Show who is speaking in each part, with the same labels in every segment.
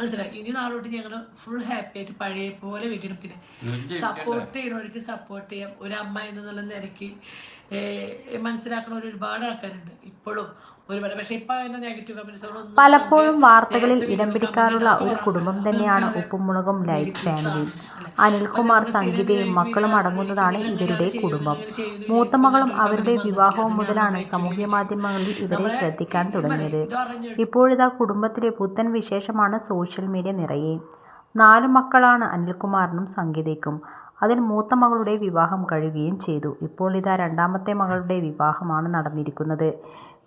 Speaker 1: മനസ്സിലായി? ഇനി നാളോട്ട് ഞങ്ങൾ ഫുൾ ഹാപ്പി ആയിട്ട് പഴയ പോലെ വീട്ടിൽ പിന്നെ സപ്പോർട്ട് ചെയ്യണവർക്ക് സപ്പോർട്ട് ചെയ്യാം. ഒരു അമ്മ എന്നുള്ള നിലയ്ക്ക് മനസ്സിലാക്കണ ഒരുപാട് ആൾക്കാരുണ്ട്. ഇപ്പോഴും
Speaker 2: പലപ്പോഴും വാർത്തകളിൽ ഇടം പിടിക്കാറുള്ള ഒരു കുടുംബം തന്നെയാണ് ഉപ്പുമുളകും ലൈഫ് ഫാമിലി. അനിൽകുമാർ സംഗീതയും മക്കളും അടങ്ങുന്നതാണ് ഇവരുടെ കുടുംബം. മൂത്ത മകളും അവരുടെ വിവാഹവും മുതലാണ് സാമൂഹ്യ മാധ്യമങ്ങളിൽ ഇവരെ ശ്രദ്ധിക്കാൻ തുടങ്ങിയത്. ഇപ്പോഴിതാ കുടുംബത്തിലെ പുത്തൻ വിശേഷമാണ് സോഷ്യൽ മീഡിയ നിറയെ. നാല് മക്കളാണ് അനിൽകുമാറിനും സംഗീതയ്ക്കും. അതിൽ മൂത്ത മകളുടെ വിവാഹം കഴിയുകയും ചെയ്തു. ഇപ്പോൾ ഇതാ രണ്ടാമത്തെ മകളുടെ വിവാഹമാണ് നടന്നിരിക്കുന്നത്.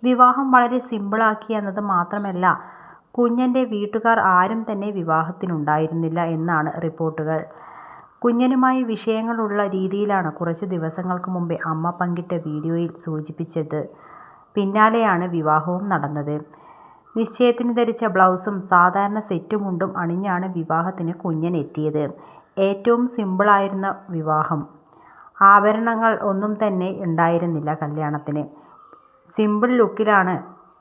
Speaker 2: വിവാഹം വളരെ സിമ്പിളാക്കി എന്നത് മാത്രമല്ല കുഞ്ഞന്റെ വീട്ടുകാർ ആരും തന്നെ വിവാഹത്തിനുണ്ടായിരുന്നില്ല എന്നാണ് റിപ്പോർട്ടുകൾ. കുഞ്ഞനുമായി വിഷയങ്ങളുള്ള രീതിയിലാണ് കുറച്ച് ദിവസങ്ങൾക്ക് മുമ്പേ അമ്മ പങ്കിട്ട വീഡിയോയിൽ സൂചിപ്പിച്ചത്. പിന്നാലെയാണ് വിവാഹവും നടന്നത്. നിശ്ചയത്തിന് ധരിച്ച ബ്ലൗസും സാധാരണ സെറ്റ് മുണ്ടും അണിഞ്ഞാണ് വിവാഹത്തിന് കുഞ്ഞൻ എത്തിയത് ഏറ്റവും സിമ്പിളായിരുന്ന വിവാഹം. ആഭരണങ്ങൾ ഒന്നും തന്നെ ഉണ്ടായിരുന്നില്ല കല്യാണത്തിന്. സിമ്പിൾ ലുക്കിലാണ്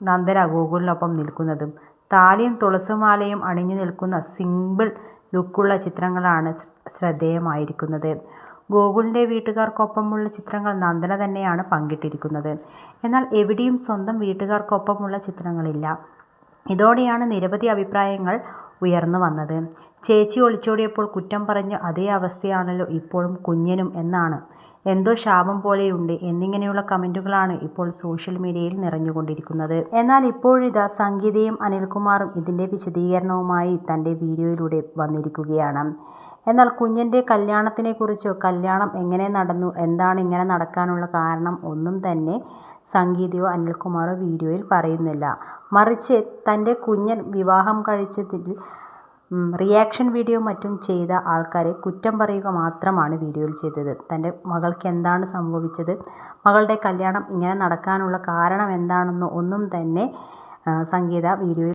Speaker 2: നന്ദന ഗോകുലിനൊപ്പം നിൽക്കുന്നതും. താലിയും തുളസിമാലയും അണിഞ്ഞു നിൽക്കുന്ന സിമ്പിൾ ലുക്കുള്ള ചിത്രങ്ങളാണ് ശ്രദ്ധേയമായിരിക്കുന്നത്. ഗോകുലിന്റെ വീട്ടുകാർക്കൊപ്പമുള്ള ചിത്രങ്ങൾ നന്ദന തന്നെയാണ് പങ്കിട്ടിരിക്കുന്നത്. എന്നാൽ എവിടെയും സ്വന്തം വീട്ടുകാർക്കൊപ്പമുള്ള ചിത്രങ്ങളില്ല. ഇതോടെയാണ് നിരവധി അഭിപ്രായങ്ങൾ ഉയർന്നു വന്നത്. ചേച്ചി ഒളിച്ചോടിയപ്പോൾ കുറ്റം പറഞ്ഞ അതേ അവസ്ഥയാണല്ലോ ഇപ്പോഴും കുഞ്ഞനും എന്നാണ്. എന്തോ ശാപം പോലെയുണ്ട് എന്നിങ്ങനെയുള്ള കമന്റുകളാണ് ഇപ്പോൾ സോഷ്യൽ മീഡിയയിൽ നിറഞ്ഞുകൊണ്ടിരിക്കുന്നത്. എന്നാൽ ഇപ്പോഴിതാ സംഗീതയും അനിൽകുമാറും ഇതിന്റെ വിശദീകരണവുമായി തന്റെ വീഡിയോയിലൂടെ വന്നിരിക്കുകയാണ്. എന്നാൽ കുഞ്ഞിന്റെ കല്യാണത്തിനെക്കുറിച്ചോ കല്യാണം എങ്ങനെ നടന്നു എന്താണ് ഇങ്ങനെ നടക്കാനുള്ള കാരണം ഒന്നും തന്നെ സംഗീതയോ അനിൽകുമാറോ വീഡിയോയിൽ പറയുന്നില്ല. മറിച്ച് തന്റെ കുഞ്ഞൻ വിവാഹം കഴിച്ചതിൽ റിയാക്ഷൻ വീഡിയോ മറ്റും ചെയ്ത ആൾക്കാരെ കുറ്റം പറയുക മാത്രമാണ് വീഡിയോയിൽ ചെയ്തത്. തന്റെ മകൾക്ക് എന്താണ് സംഭവിച്ചത്? മകളുടെ കല്യാണം ഇങ്ങനെ നടക്കാനുള്ള കാരണം എന്താണെന്നോ ഒന്നും തന്നെ സംഗീത വീഡിയോയിൽ